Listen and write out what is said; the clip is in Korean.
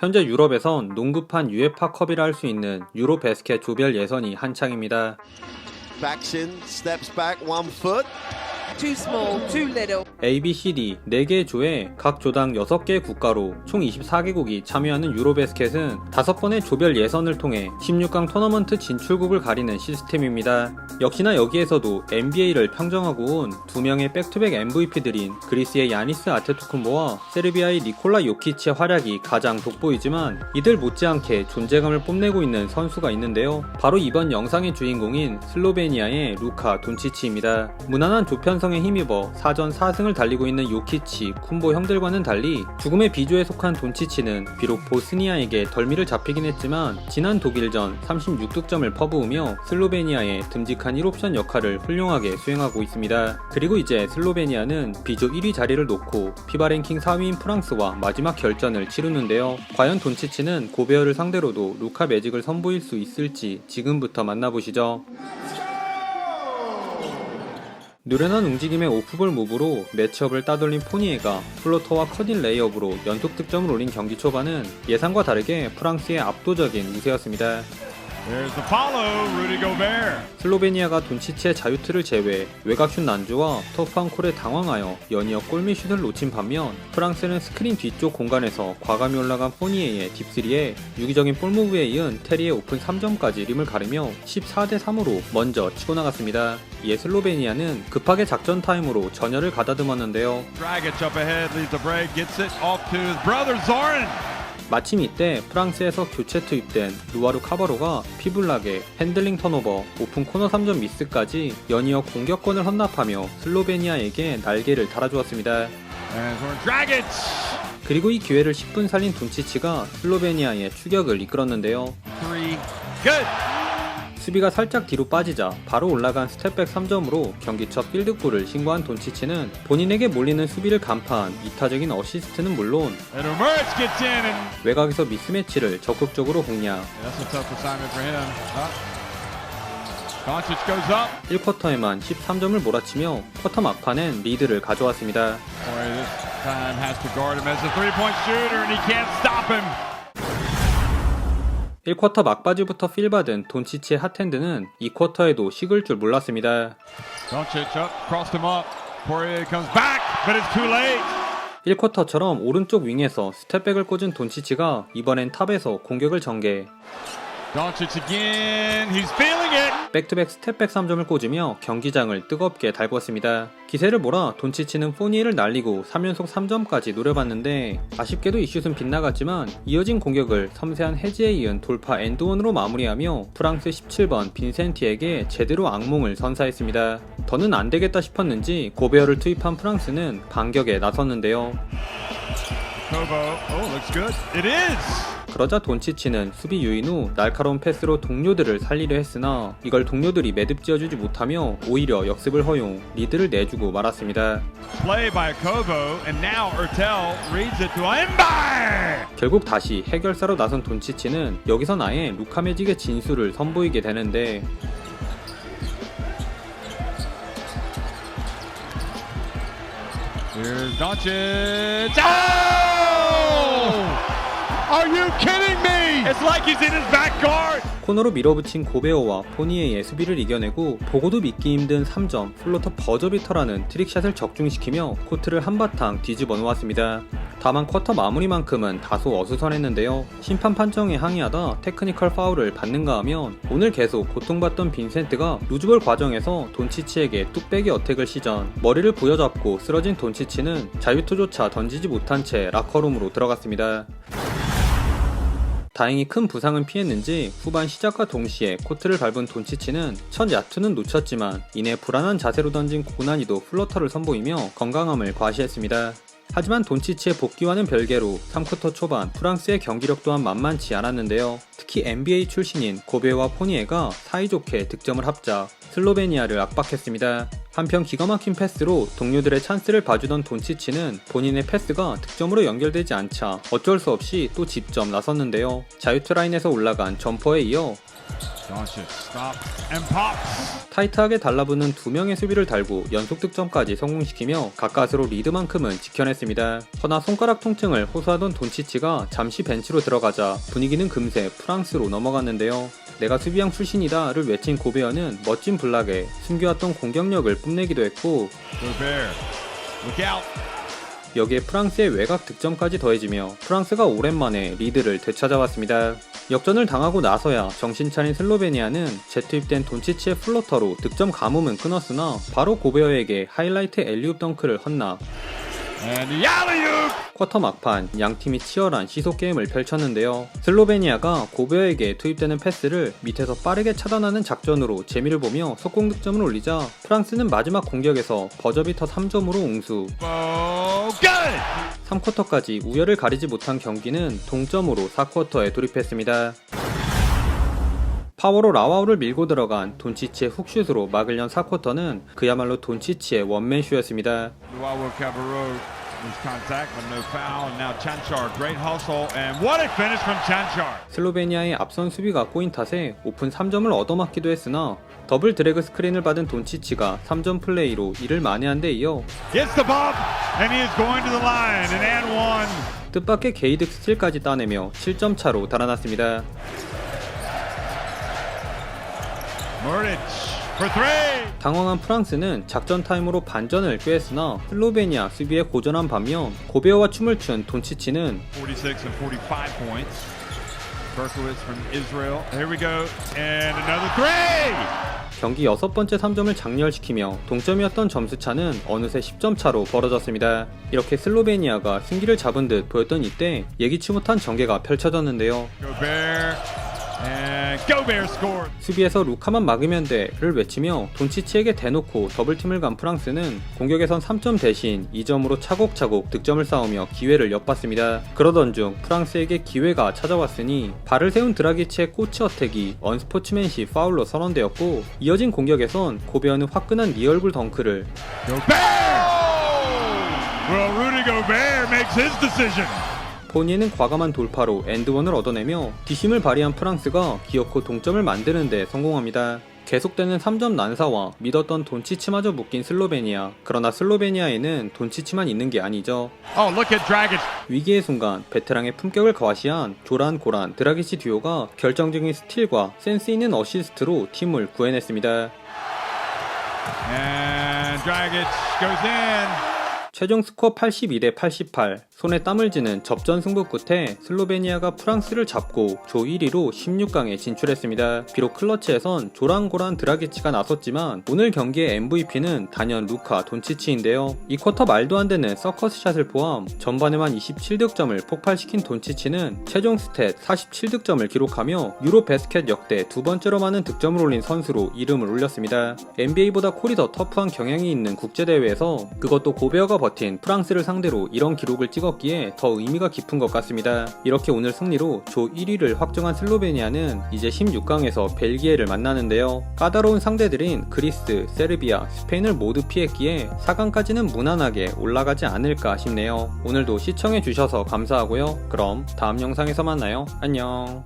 현재 유럽에선 농구판 UEFA컵이라 할 수 있는 유로 베스켓 조별 예선이 한창입니다. Too small, too little. A, B, C, D 4개의 조에 각 조당 6개의 국가로 총 24개국이 참여하는 유로베스켓은 5번의 조별 예선을 통해 16강 토너먼트 진출국을 가리는 시스템입니다. 역시나 여기에서도 NBA를 평정하고 온 두 명의 백투백 MVP들인 그리스의 야니스 아테토쿤보와 세르비아의 니콜라 요키치의 활약이 가장 돋보이지만 이들 못지않게 존재감을 뽐내고 있는 선수가 있는데요. 바로 이번 영상의 주인공인 슬로베니아의 루카 돈치치입니다. 무난한 조편 성에 힘입어 4전 4승을 달리고 있는 요키치, 쿤보 형들과는 달리 죽음의 비조에 속한 돈치치는 비록 보스니아에게 덜미를 잡히긴 했지만 지난 독일전 36득점을 퍼부으며 슬로베니아의 듬직한 1옵션 역할을 훌륭하게 수행하고 있습니다. 그리고 이제 슬로베니아는 비조 1위 자리를 놓고 피바 랭킹 4위인 프랑스와 마지막 결전을 치르는데요. 과연 돈치치는 고베어를 상대로도 루카 매직을 선보일 수 있을지 지금부터 만나보시죠. 누련한 움직임의 오프볼 무브로 매치업을 따돌린 포니에가 플로터와 커딘 레이업으로 연속 득점을 올린 경기 초반은 예상과 다르게 프랑스의 압도적인 우세였습니다. 슬로베니아가 돈치치의 자유투를 제외 외곽슛 난조와 터프한 콜에 당황하여 연이어 골밑 슛을 놓친 반면 프랑스는 스크린 뒤쪽 공간에서 과감히 올라간 포니에의 딥스리에 유기적인 볼무브에 이은 테리의 오픈 3점까지 림을 가르며 14대 3으로 먼저 치고 나갔습니다. 이에 슬로베니아는 급하게 작전 타임으로 전열을 가다듬었는데요. 마침 이때 프랑스에서 교체 투입된 루아르 카바로가 피블락에 핸들링 턴오버, 오픈 코너 3점 미스까지 연이어 공격권을 헌납하며 슬로베니아에게 날개를 달아주었습니다. 그리고 이 기회를 10분 살린 돈치치가 슬로베니아의 추격을 이끌었는데요. 수비가 살짝 뒤로 빠지자 바로 올라간 스텝백 3점으로 경기 첫 필드골을 신고한 돈치치는 본인에게 몰리는 수비를 간파한 이타적인 어시스트는 물론 외곽에서 미스매치를 적극적으로 공략, that's a tough assignment for him. Huh? Doncic goes up. 1쿼터에만 13점을 몰아치며 쿼터 막판엔 리드를 가져왔습니다. 1쿼터 막바지부터 필받은 돈치치의 핫핸드는 2쿼터에도 식을 줄 몰랐습니다. Doncic up, crossed him up. Poirier comes back, but it's too late. 1쿼터처럼 오른쪽 윙에서 스텝백을 꽂은 돈치치가 이번엔 탑에서 공격을 전개. Doncic again. He's feeling it. 백투백 스텝백 3점을 꽂으며 경기장을 뜨겁게 달궜습니다. 기세를 몰아 돈치치는 포니에를 날리고 3연속 3점까지 노려봤는데 아쉽게도 이 슛은 빗나갔지만 이어진 공격을 섬세한 해지에 이은 돌파 엔드원으로 마무리하며 프랑스 17번 빈센티에게 제대로 악몽을 선사했습니다. 더는 안 되겠다 싶었는지 고베어를 투입한 프랑스는 반격에 나섰는데요. Kobo. Oh, looks good. It is. 그러자 돈치치는 수비 유인 후 날카로운 패스로 동료들을 살리려 했으나 이걸 동료들이 매듭 지어주지 못하며 오히려 역습을 허용 리드를 내주고 말았습니다. 결국 다시 해결사로 나선 돈치치는 여기선 아예 루카 매직의 진수를 선보이게 되는데 Here's Doncic. Oh! Are you kidding me? It's like he's in his back guard. 코너로 밀어붙인 고베오와 포니에의 수비를 이겨내고 보고도 믿기 힘든 3점 플로터 버저비터라는 트릭샷을 적중시키며 코트를 한바탕 뒤집어 놓았습니다. 다만 쿼터 마무리만큼은 다소 어수선했는데요. 심판 판정에 항의하다 테크니컬 파울을 받는가 하면 오늘 계속 고통받던 빈센트가 루즈볼 과정에서 돈치치에게 뚝배기 어택을 시전 머리를 부여잡고 쓰러진 돈치치는 자유투조차 던지지 못한 채 라커룸으로 들어갔습니다. 다행히 큰 부상은 피했는지 후반 시작과 동시에 코트를 밟은 돈치치는 첫 야투는 놓쳤지만 이내 불안한 자세로 던진 고난이도 플러터를 선보이며 건강함을 과시했습니다. 하지만 돈치치의 복귀와는 별개로 3쿼터 초반 프랑스의 경기력 또한 만만치 않았는데요. 특히 NBA 출신인 고베와 포니에가 사이좋게 득점을 합작 슬로베니아를 압박했습니다. 한편 기가 막힌 패스로 동료들의 찬스를 봐주던 돈치치는 본인의 패스가 득점으로 연결되지 않자 어쩔 수 없이 또 직접 나섰는데요. 자유투 라인에서 올라간 점퍼에 이어 타이트하게 달라붙는 두 명의 수비를 달고 연속 득점까지 성공시키며 가까스로 리드만큼은 지켜냈습니다. 허나 손가락 통증을 호소하던 돈치치가 잠시 벤치로 들어가자 분위기는 금세 프랑스로 넘어갔는데요. 내가 수비형 출신이다를 외친 고베어는 멋진 블락에 숨겨왔던 공격력을 뽐내기도 했고. 여기에 프랑스의 외곽 득점까지 더해지며 프랑스가 오랜만에 리드를 되찾아왔습니다. 역전을 당하고 나서야 정신 차린 슬로베니아는 재투입된 돈치치의 플로터로 득점 가뭄은 끊었으나 바로 고베어에게 하이라이트 엘리웁 덩크를 alley-oop. 쿼터 막판 양 팀이 치열한 시속 게임을 펼쳤는데요. 슬로베니아가 고베어에게 투입되는 패스를 밑에서 빠르게 차단하는 작전으로 재미를 보며 속공 득점을 올리자 프랑스는 마지막 공격에서 버저비터 3점으로 웅수 Oh, good. 3쿼터까지 우열을 가리지 못한 경기는 동점으로 4쿼터에 돌입했습니다. 파워로 라와우를 밀고 들어간 돈치치의 훅슛으로 막을 연 4쿼터는 그야말로 돈치치의 원맨쇼였습니다. 슬로베니아의 앞선 수비가 꼬인 탓에 오픈 3점을 얻어맞기도 했으나 더블 드래그 스크린을 받은 돈치치가 3점 플레이로 이를 만회한 데 이어. 뜻밖의 게이득 스틸까지 따내며 7점 차로 달아났습니다. 당황한 프랑스는 작전 타임으로 반전을 꾀했으나 슬로베니아 수비에 고전한 반면 고베어와 춤을 춘 돈치치는 46 and 45 points. Berkowitz from Israel. Here we go. And another three. 경기 여섯 번째 3점을 장렬시키며 동점이었던 점수차는 어느새 10점 차로 벌어졌습니다. 이렇게 슬로베니아가 승기를 잡은 듯 보였던 이때 예기치 못한 전개가 펼쳐졌는데요. 수비에서 루카만 막으면 돼를 외치며 돈치치에게 대놓고 더블팀을 간 프랑스는 공격에선 3점 대신 2점으로 차곡차곡 득점을 쌓으며 기회를 엿봤습니다. 그러던 중 프랑스에게 기회가 찾아왔으니 발을 세운 드라기치의 꼬치 어택이 언스포츠맨십 파울로 선언되었고 이어진 공격에선 고베어는 화끈한 리얼굴 덩크를 Gobert. Well, Rudy Gobert makes his decision. 포니에는 과감한 돌파로 엔드원을 얻어내며 뒷심을 발휘한 프랑스가 기어코 동점을 만드는 데 성공합니다. 계속되는 3점 난사와 믿었던 돈치치마저 묶인 슬로베니아. 그러나 슬로베니아에는 돈치치만 있는 게 아니죠. Oh, look at Dragic. 위기의 순간 베테랑의 품격을 과시한 조란 고란 드라기치 듀오가 결정적인 스틸과 센스 있는 어시스트로 팀을 구해냈습니다. 최종 스코어 82대 88. 손에 땀을 쥐는 접전 승부 끝에 슬로베니아가 프랑스를 잡고 조 1위로 16강에 진출했습니다. 비록 클러치에선 조랑고란 드라기치가 나섰지만 오늘 경기의 MVP는 단연 루카 돈치치인데요. 이 쿼터 말도 안 되는 서커스샷을 포함 전반에만 27득점을 폭발시킨 돈치치는 최종 스탯 47득점을 기록하며 유로 베스켓 역대 두 번째로 많은 득점을 올린 선수로 이름을 올렸습니다. NBA보다 콜이 더 터프한 경향이 있는 국제대회에서 그것도 고베어가 버틴 프랑스를 상대로 이런 기록을 찍었기에 더 의미가 깊은 것 같습니다. 이렇게 오늘 승리로 조 1위를 확정한 슬로베니아는 이제 16강에서 벨기에를 만나는데요. 까다로운 상대들인 그리스, 세르비아, 스페인을 모두 피했기에 4강까지는 무난하게 올라가지 않을까 싶네요. 오늘도 시청해주셔서 감사하고요. 그럼 다음 영상에서 만나요. 안녕.